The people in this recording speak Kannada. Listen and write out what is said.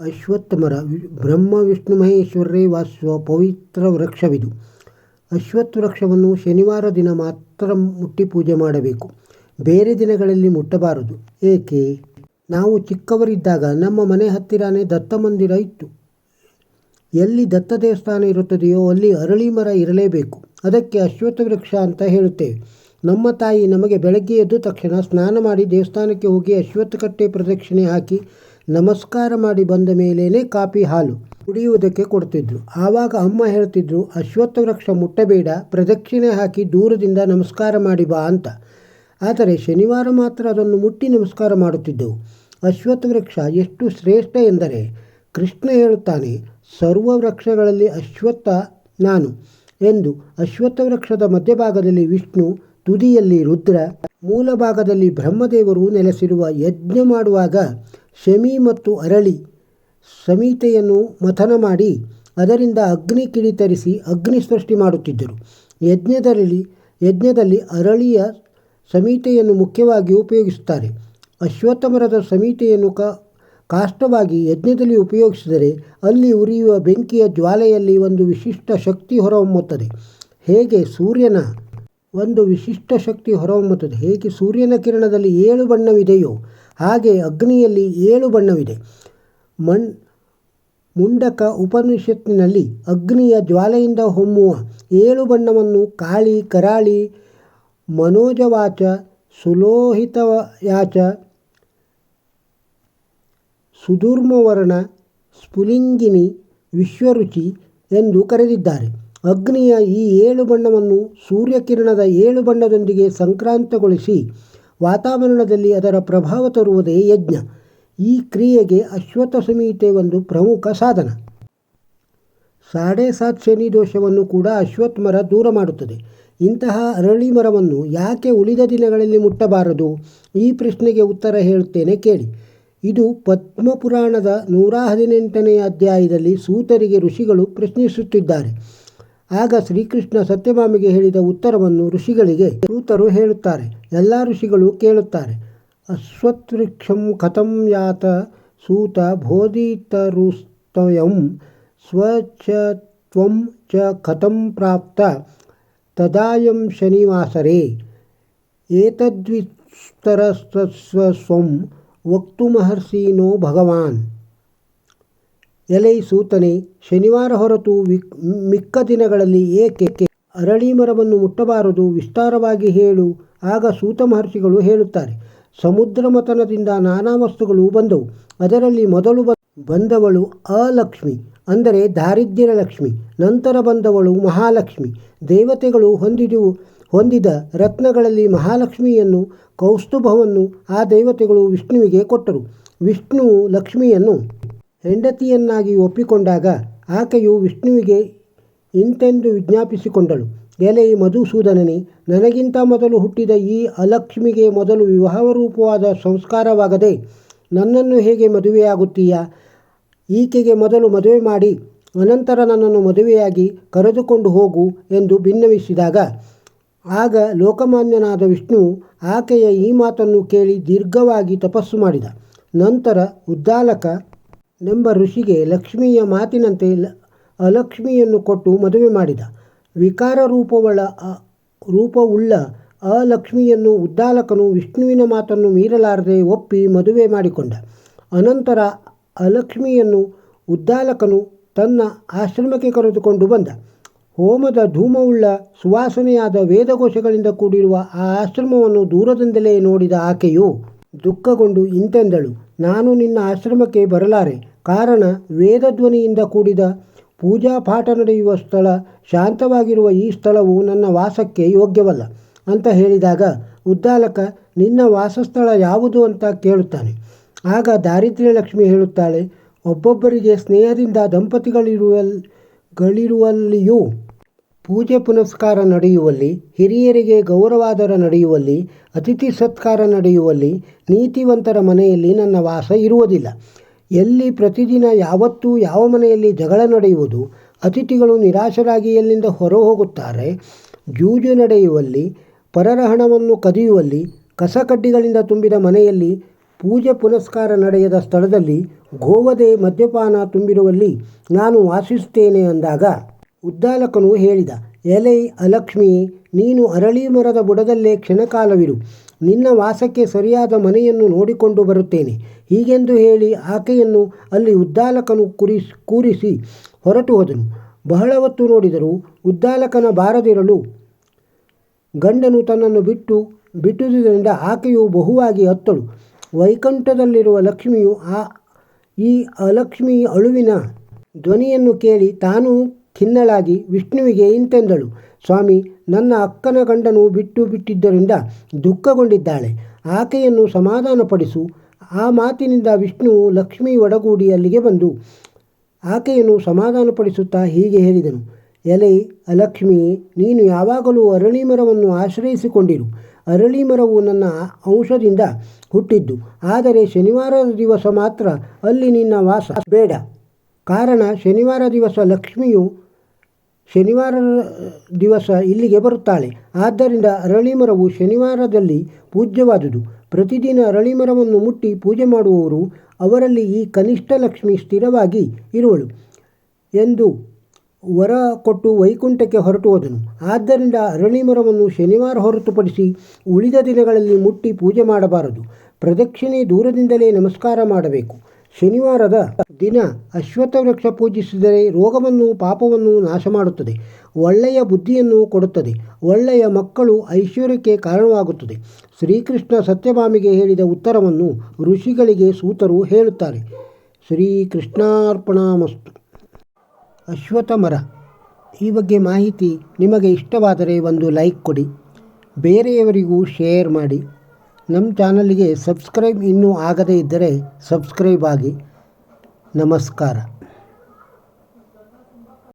ಅಶ್ವತ್ಥ ಮರ ಬ್ರಹ್ಮ, ವಿಷ್ಣು ಮಹೇಶ್ವರರೇ ವಾಸಿಸುವ ಪವಿತ್ರ ವೃಕ್ಷವಿದು. ಅಶ್ವತ್ಥ ವೃಕ್ಷವನ್ನು ಶನಿವಾರ ದಿನ ಮಾತ್ರ ಮುಟ್ಟಿ ಪೂಜೆ ಮಾಡಬೇಕು. ಬೇರೆ ದಿನಗಳಲ್ಲಿ ಮುಟ್ಟಬಾರದು. ಏಕೆ? ನಾವು ಚಿಕ್ಕವರಿದ್ದಾಗ ನಮ್ಮ ಮನೆ ಹತ್ತಿರನೇ ದತ್ತ ಮಂದಿರ ಇತ್ತು. ಎಲ್ಲಿ ದತ್ತ ದೇವಸ್ಥಾನ ಇರುತ್ತದೆಯೋ ಅಲ್ಲಿ ಅರಳಿ ಮರ ಇರಲೇಬೇಕು. ಅದಕ್ಕೆ ಅಶ್ವತ್ಥ ವೃಕ್ಷ ಅಂತ ಹೇಳುತ್ತೇವೆ. ನಮ್ಮ ತಾಯಿ ನಮಗೆ ಬೆಳಗ್ಗೆ ಎದ್ದು ತಕ್ಷಣ ಸ್ನಾನ ಮಾಡಿ ದೇವಸ್ಥಾನಕ್ಕೆ ಹೋಗಿ ಅಶ್ವತ್ಥಕಟ್ಟೆ ಪ್ರದಕ್ಷಿಣೆ ಹಾಕಿ ನಮಸ್ಕಾರ ಮಾಡಿ ಬಂದ ಮೇಲೇ ಕಾಫಿ ಹಾಲು ಕುಡಿಯುವುದಕ್ಕೆ ಕೊಡ್ತಿದ್ರು. ಆವಾಗ ಅಮ್ಮ ಹೇಳ್ತಿದ್ರು, ಅಶ್ವತ್ಥ ವೃಕ್ಷ ಮುಟ್ಟಬೇಡ, ಪ್ರದಕ್ಷಿಣೆ ಹಾಕಿ ದೂರದಿಂದ ನಮಸ್ಕಾರ ಮಾಡಿ ಬಾ ಅಂತ. ಆದರೆ ಶನಿವಾರ ಮಾತ್ರ ಅದನ್ನು ಮುಟ್ಟಿ ನಮಸ್ಕಾರ ಮಾಡುತ್ತಿದ್ದೆವು. ಅಶ್ವತ್ಥ ವೃಕ್ಷ ಎಷ್ಟು ಶ್ರೇಷ್ಠ ಎಂದರೆ, ಕೃಷ್ಣ ಹೇಳುತ್ತಾನೆ, ಸರ್ವ ವೃಕ್ಷಗಳಲ್ಲಿ ಅಶ್ವತ್ಥ ನಾನು ಎಂದು. ಅಶ್ವತ್ಥ ವೃಕ್ಷದ ಮಧ್ಯಭಾಗದಲ್ಲಿ ವಿಷ್ಣು, ತುದಿಯಲ್ಲಿ ರುದ್ರ ಮೂಲಭಾಗದಲ್ಲಿ ಬ್ರಹ್ಮದೇವರು ನೆಲೆಸಿರುವ ಯಜ್ಞ ಮಾಡುವಾಗ ಶಮಿ ಮತ್ತು ಅರಳಿ ಸಮೀತೆಯನ್ನು ಮಥನ ಮಾಡಿ ಅದರಿಂದ ಅಗ್ನಿ ಕಿಡಿತರಿಸಿ ಅಗ್ನಿ ಸೃಷ್ಟಿ ಮಾಡುತ್ತಿದ್ದರು. ಯಜ್ಞದಲ್ಲಿ ಯಜ್ಞದಲ್ಲಿ ಅರಳಿಯ ಸಮೀತೆಯನ್ನು ಮುಖ್ಯವಾಗಿ ಉಪಯೋಗಿಸುತ್ತಾರೆ. ಅಶ್ವತ್ಥಮರದ ಸಮೀತೆಯನ್ನು ಕ, ಕಾಷ್ಟವಾಗಿ ಯಜ್ಞದಲ್ಲಿ ಉಪಯೋಗಿಸಿದರೆ ಅಲ್ಲಿ ಉರಿಯುವ ಬೆಂಕಿಯ ಜ್ವಾಲೆಯಲ್ಲಿ ಒಂದು ವಿಶಿಷ್ಟ ಶಕ್ತಿ ಹೊರಹೊಮ್ಮುತ್ತದೆ. ಹೇಗೆ ಸೂರ್ಯನ ಒಂದು ವಿಶಿಷ್ಟ ಶಕ್ತಿ ಹೊರಹೊಮ್ಮುತ್ತದೆ? ಹೇಗೆ ಸೂರ್ಯನ ಕಿರಣದಲ್ಲಿ ಏಳು ಬಣ್ಣವಿದೆಯೋ ಹಾಗೆ ಅಗ್ನಿಯಲ್ಲಿ ಏಳು ಬಣ್ಣವಿದೆ. ಮಣ್, ಮುಂಡಕ ಉಪನಿಷತ್ತಿನಲ್ಲಿ ಅಗ್ನಿಯ ಜ್ವಾಲೆಯಿಂದ ಹೊಮ್ಮುವ ಏಳು ಬಣ್ಣವನ್ನು ಕಾಳಿ, ಕರಾಳಿ, ಮನೋಜವಾಚ ಸುಲೋಹಿತಯಾಚ ಸುಧೂರ್ಮವರ್ಣ, ಸ್ಫುಲಿಂಗಿನಿ, ವಿಶ್ವರುಚಿ ಎಂದು ಕರೆದಿದ್ದಾರೆ. ಅಗ್ನಿಯ ಈ ಏಳು ಬಣ್ಣವನ್ನು ಸೂರ್ಯಕಿರಣದ ಏಳು ಬಣ್ಣದೊಂದಿಗೆ ಸಂಕ್ರಾಂತಗೊಳಿಸಿ ವಾತಾವರಣದಲ್ಲಿ ಅದರ ಪ್ರಭಾವ ತರುವುದೇ ಯಜ್ಞ. ಈ ಕ್ರಿಯೆಗೆ ಅಶ್ವತ್ಥ ಸಂಹಿತೆ ಒಂದು ಪ್ರಮುಖ ಸಾಧನ. ಸಾಡೆ ಸಾತ್ ಶನಿ ದೋಷವನ್ನು ಕೂಡ ಅಶ್ವತ್ಥ ಮರ ದೂರ ಮಾಡುತ್ತದೆ. ಇಂತಹ ಅರಳಿ ಮರವನ್ನು ಯಾಕೆ ಉಳಿದ ದಿನಗಳಲ್ಲಿ ಮುಟ್ಟಬಾರದು? ಈ ಪ್ರಶ್ನೆಗೆ ಉತ್ತರ ಹೇಳುತ್ತೇನೆ ಕೇಳಿ. ಇದು ಪದ್ಮಪುರಾಣದ ನೂರ ಹದಿನೆಂಟನೆಯ ಅಧ್ಯಾಯದಲ್ಲಿ ಸೂತರಿಗೆ ಋಷಿಗಳು ಪ್ರಶ್ನಿಸುತ್ತಿದ್ದಾರೆ. ಆಗ ಶ್ರೀಕೃಷ್ಣ ಸತ್ಯಭಾಮಿಗೆ ಹೇಳಿದ ಉತ್ತರವನ್ನು ಋಷಿಗಳಿಗೆ ಸೂತರು ಹೇಳುತ್ತಾರೆ. ಎಲ್ಲ ಋಷಿಗಳು ಕೇಳುತ್ತಾರೆ. ಅಶ್ವತ್ಥವೃಕ್ಷಂ ಕಥಂ ಯಾತ ಸೂತ ಬೋಧಿತರುಸ್ತಯಂ ಸ್ವಚ್ಛತ್ವಂ ಚ ಕಥಂ ಪ್ರಾಪ್ತ ತದಾಯಂ ಶನಿವಾಸರೆ. ಏತದ್ವಿಸ್ತರಸ್ವಸ್ವಂ ವಕ್ತುಮಹರ್ಷಿನೋ ಭಗವಾನ್. ಎಲೈ ಸೂತನೆ, ಶನಿವಾರ ಹೊರತು ಮಿಕ್ಕ ದಿನಗಳಲ್ಲಿ ಏಕೆ ಅರಳಿ ಮರವನ್ನು ಮುಟ್ಟಬಾರದು ವಿಸ್ತಾರವಾಗಿ ಹೇಳು. ಆಗ ಸೂತ ಮಹರ್ಷಿಗಳು ಹೇಳುತ್ತಾರೆ, ಸಮುದ್ರ ಮತನದಿಂದ ನಾನಾ ವಸ್ತುಗಳು ಬಂದವು. ಅದರಲ್ಲಿ ಮೊದಲು ಬಂದವಳು ಅಲಕ್ಷ್ಮಿ, ಅಂದರೆ ದಾರಿದ್ರ್ಯ ಲಕ್ಷ್ಮಿ. ನಂತರ ಬಂದವಳು ಮಹಾಲಕ್ಷ್ಮಿ. ದೇವತೆಗಳು ಹೊಂದಿದು ಹೊಂದಿದ ರತ್ನಗಳಲ್ಲಿ ಮಹಾಲಕ್ಷ್ಮಿಯನ್ನು, ಕೌಸ್ತುಭವನ್ನು ಆ ದೇವತೆಗಳು ವಿಷ್ಣುವಿಗೆ ಕೊಟ್ಟರು. ವಿಷ್ಣು ಲಕ್ಷ್ಮಿಯನ್ನು ಹೆಂಡತಿಯನ್ನಾಗಿ ಒಪ್ಪಿಕೊಂಡಾಗ ಆಕೆಯು ವಿಷ್ಣುವಿಗೆ ಇಂತೆಂದು ವಿಜ್ಞಾಪಿಸಿಕೊಂಡಳು, ಎಲೆ ಮಧುಸೂದನನೇ ನನಗಿಂತ ಮೊದಲು ಹುಟ್ಟಿದ ಈ ಅಲಕ್ಷ್ಮಿಗೆ ಮೊದಲು ವಿವಾಹರೂಪವಾದ ಸಂಸ್ಕಾರವಾಗದೆ ನನ್ನನ್ನು ಹೇಗೆ ಮದುವೆಯಾಗುತ್ತೀಯಾ? ಈಕೆಗೆ ಮೊದಲು ಮದುವೆ ಮಾಡಿ, ಅನಂತರ ನನ್ನನ್ನು ಮದುವೆಯಾಗಿ ಕರೆದುಕೊಂಡು ಹೋಗು ಎಂದು ಭಿನ್ನವಿಸಿದಾಗ ಆಗ ಲೋಕಮಾನ್ಯನಾದ ವಿಷ್ಣು ಆಕೆಯ ಈ ಮಾತನ್ನು ಕೇಳಿ ದೀರ್ಘವಾಗಿ ತಪಸ್ಸು ಮಾಡಿದ. ನಂತರ ಉದ್ದಾಲಕ ನೆಂಬ ಋಷಿಗೆ ಲಕ್ಷ್ಮಿಯ ಮಾತಿನಂತೆ ಅಲಕ್ಷ್ಮಿಯನ್ನು ಕೊಟ್ಟು ಮದುವೆ ಮಾಡಿದ. ವಿಕಾರ ರೂಪವಳ ರೂಪವುಳ್ಳ ಅಲಕ್ಷ್ಮಿಯನ್ನು ಉದ್ದಾಲಕನು ವಿಷ್ಣುವಿನ ಮಾತನ್ನು ಮೀರಲಾರದೆ ಒಪ್ಪಿ ಮದುವೆ ಮಾಡಿಕೊಂಡ. ಅನಂತರ ಅಲಕ್ಷ್ಮಿಯನ್ನು ಉದ್ದಾಲಕನು ತನ್ನ ಆಶ್ರಮಕ್ಕೆ ಕರೆದುಕೊಂಡು ಬಂದ. ಹೋಮದ ಧೂಮವುಳ್ಳ ಸುವಾಸನೆಯಾದ ವೇದಘೋಷಗಳಿಂದ ಕೂಡಿರುವ ಆ ಆಶ್ರಮವನ್ನು ದೂರದಿಂದಲೇ ನೋಡಿದ ಆಕೆಯು ದುಃಖಗೊಂಡು ಇಂತೆಂದಳು, ನಾನು ನಿನ್ನ ಆಶ್ರಮಕ್ಕೆ ಬರಲಾರೆ. ಕಾರಣ, ವೇದಧ್ವನಿಯಿಂದ ಕೂಡಿದ ಪೂಜಾ ಪಾಠ ನಡೆಯುವ ಸ್ಥಳ, ಶಾಂತವಾಗಿರುವ ಈ ಸ್ಥಳವು ನನ್ನ ವಾಸಕ್ಕೆ ಯೋಗ್ಯವಲ್ಲ ಅಂತ ಹೇಳಿದಾಗ ಉದ್ದಾಲಕ, ನಿನ್ನ ವಾಸಸ್ಥಳ ಯಾವುದು ಅಂತ ಕೇಳುತ್ತಾನೆ. ಆಗ ದಾರಿದ್ರ್ಯ ಲಕ್ಷ್ಮಿ ಹೇಳುತ್ತಾಳೆ, ಒಬ್ಬೊಬ್ಬರಿಗೆ ಸ್ನೇಹದಿಂದ ದಂಪತಿಗಳಿರುವ ಗಳಿರುವಲ್ಲಿಯೂ ಪೂಜೆ ಪುನಸ್ಕಾರ ನಡೆಯುವಲ್ಲಿ, ಹಿರಿಯರಿಗೆ ಗೌರವಾದರ ನಡೆಯುವಲ್ಲಿ, ಅತಿಥಿ ಸತ್ಕಾರ ನಡೆಯುವಲ್ಲಿ, ನೀತಿವಂತರ ಮನೆಯಲ್ಲಿ ನನ್ನ ವಾಸ ಇರುವುದಿಲ್ಲ. ಎಲ್ಲಿ ಪ್ರತಿದಿನ ಯಾವತ್ತೂ ಯಾವ ಮನೆಯಲ್ಲಿ ಜಗಳ ನಡೆಯುವುದು, ಅತಿಥಿಗಳು ನಿರಾಶರಾಗಿ ಎಲ್ಲಿಂದ ಹೊರ ಹೋಗುತ್ತಾರೆ ಜೂಜು ನಡೆಯುವಲ್ಲಿ, ಪರರ ಹಣವನ್ನು ಕದಿಯುವಲ್ಲಿ, ಕಸಕಡ್ಡಿಗಳಿಂದ ತುಂಬಿದ ಮನೆಯಲ್ಲಿ ಪೂಜೆ ಪುನಸ್ಕಾರ ನಡೆಯದ ಸ್ಥಳದಲ್ಲಿ ಗೋವದೆ ಮದ್ಯಪಾನ ತುಂಬಿರುವಲ್ಲಿ ನಾನು ವಾಸಿಸುತ್ತೇನೆ ಅಂದಾಗ ಉದ್ದಾಲಕನು ಹೇಳಿದ, ಎಲೈ ಅಲಕ್ಷ್ಮಿ, ನೀನು ಅರಳಿ ಮರದ ಬುಡದಲ್ಲೇ ಕ್ಷಣಕಾಲವಿರು ನಿನ್ನ ವಾಸಕ್ಕೆ ಸರಿಯಾದ ಮನೆಯನ್ನು ನೋಡಿಕೊಂಡು ಬರುತ್ತೇನೆ. ಹೀಗೆಂದು ಹೇಳಿ ಆಕೆಯನ್ನು ಅಲ್ಲಿ ಉದ್ದಾಲಕನು ಕುರಿಸ್ ಕೂರಿಸಿ ಹೊರಟು ಹೋದನು. ಬಹಳ ಹೊತ್ತು ನೋಡಿದರೂ ಉದ್ದಾಲಕನ ಬಾರದಿರಲು ಗಂಡನು ತನ್ನನ್ನು ಬಿಟ್ಟು, ಬಿಟ್ಟುದರಿಂದ ಆಕೆಯು ಬಹುವಾಗಿ ಅತ್ತಳು ವೈಕಂಠದಲ್ಲಿರುವ ಲಕ್ಷ್ಮಿಯು ಆ, ಈ ಅಲಕ್ಷ್ಮಿ ಅಳುವಿನ ಧ್ವನಿಯನ್ನು ಕೇಳಿ ತಾನೂ ಖಿನ್ನಳಾಗಿ ವಿಷ್ಣುವಿಗೆ ಇಂತೆಂದಳು, ಸ್ವಾಮಿ, ನನ್ನ ಅಕ್ಕನ ಗಂಡನು ಬಿಟ್ಟು ಬಿಟ್ಟಿದ್ದರಿಂದ ದುಃಖಗೊಂಡಿದ್ದಾಳೆ. ಆಕೆಯನ್ನು ಸಮಾಧಾನಪಡಿಸು. ಆ ಮಾತಿನಿಂದ ವಿಷ್ಣುವು ಲಕ್ಷ್ಮಿ ಒಡಗೂಡಿ ಅಲ್ಲಿಗೆ ಬಂದು ಆಕೆಯನ್ನು ಸಮಾಧಾನಪಡಿಸುತ್ತಾ ಹೀಗೆ ಹೇಳಿದನು, ಎಲೆ, ಅಲಕ್ಷ್ಮಿ, ನೀನು ಯಾವಾಗಲೂ ಅರಳಿ ಮರವನ್ನು ಆಶ್ರಯಿಸಿಕೊಂಡಿರು. ಅರಳಿ ಮರವು ನನ್ನ ಅಂಶದಿಂದ ಹುಟ್ಟಿದ್ದು. ಆದರೆ ಶನಿವಾರದ ದಿವಸ ಮಾತ್ರ ಅಲ್ಲಿ ನಿನ್ನ ವಾಸ ಬೇಡ. ಕಾರಣ, ಶನಿವಾರ ದಿವಸ ಲಕ್ಷ್ಮಿಯು ಶನಿವಾರ ದಿವಸ ಇಲ್ಲಿಗೆ ಬರುತ್ತಾಳೆ. ಆದ್ದರಿಂದ ಅರಳಿ ಮರವು ಶನಿವಾರದಲ್ಲಿ ಪೂಜ್ಯವಾದುದು. ಪ್ರತಿದಿನ ಅರಳಿ ಮರವನ್ನು ಮುಟ್ಟಿ ಪೂಜೆ ಮಾಡುವವರು ಅವರಲ್ಲಿ ಈ ಕನಿಷ್ಠ ಲಕ್ಷ್ಮಿ ಸ್ಥಿರವಾಗಿ ಇರುವಳು ಎಂದು ವರ ಕೊಟ್ಟು ವೈಕುಂಠಕ್ಕೆ ಹೊರಟು ಹೋದನು. ಆದ್ದರಿಂದ ಅರಳಿ ಮರವನ್ನು ಶನಿವಾರ ಹೊರತುಪಡಿಸಿ ಉಳಿದ ದಿನಗಳಲ್ಲಿ ಮುಟ್ಟಿ ಪೂಜೆ ಮಾಡಬಾರದು. ಪ್ರದಕ್ಷಿಣೆ ದೂರದಿಂದಲೇ ನಮಸ್ಕಾರ ಮಾಡಬೇಕು. ಶನಿವಾರದ ದಿನ ಅಶ್ವತ್ಥ ವೃಕ್ಷ ಪೂಜಿಸಿದರೆ ರೋಗವನ್ನು, ಪಾಪವನ್ನು ನಾಶ ಮಾಡುತ್ತದೆ ಒಳ್ಳೆಯ ಬುದ್ಧಿಯನ್ನು ಕೊಡುತ್ತದೆ. ಒಳ್ಳೆಯ ಮಕ್ಕಳು ಐಶ್ವರ್ಯಕ್ಕೆ ಕಾರಣವಾಗುತ್ತದೆ. ಶ್ರೀಕೃಷ್ಣ ಸತ್ಯಭಾಮಿಗೆ ಹೇಳಿದ ಉತ್ತರವನ್ನು ಋಷಿಗಳಿಗೆ ಸೂತರು ಹೇಳುತ್ತಾರೆ. ಶ್ರೀಕೃಷ್ಣಾರ್ಪಣಾಮಸ್ತು. ಅಶ್ವತ್ಥ ಮರ. ಈ ಬಗ್ಗೆ ಮಾಹಿತಿ ನಿಮಗೆ ಇಷ್ಟವಾದರೆ ಒಂದು ಲೈಕ್ ಕೊಡಿ. ಬೇರೆಯವರಿಗೂ ಶೇರ್ ಮಾಡಿ. ನಮ್ಮ ಚಾನಲ್ಗೆ ಸಬ್ಸ್ಕ್ರೈಬ್ ಇನ್ನೂ ಆಗದೇ ಇದ್ದರೆ ಸಬ್ಸ್ಕ್ರೈಬ್ ಆಗಿ. ನಮಸ್ಕಾರ.